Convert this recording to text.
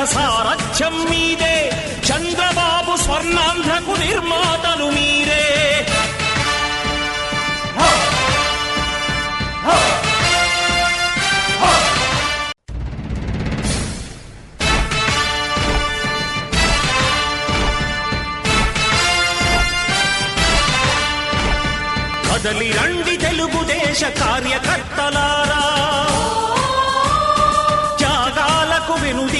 ఆశయ సారథ్యం మీదే. చంద్రబాబు స్వర్ణాంధ్రకు నిర్మాతలు మీరే. కదలి రండి తెలుగుదేశ కార్యకర్తలారా. త్యాగాలకు వినుది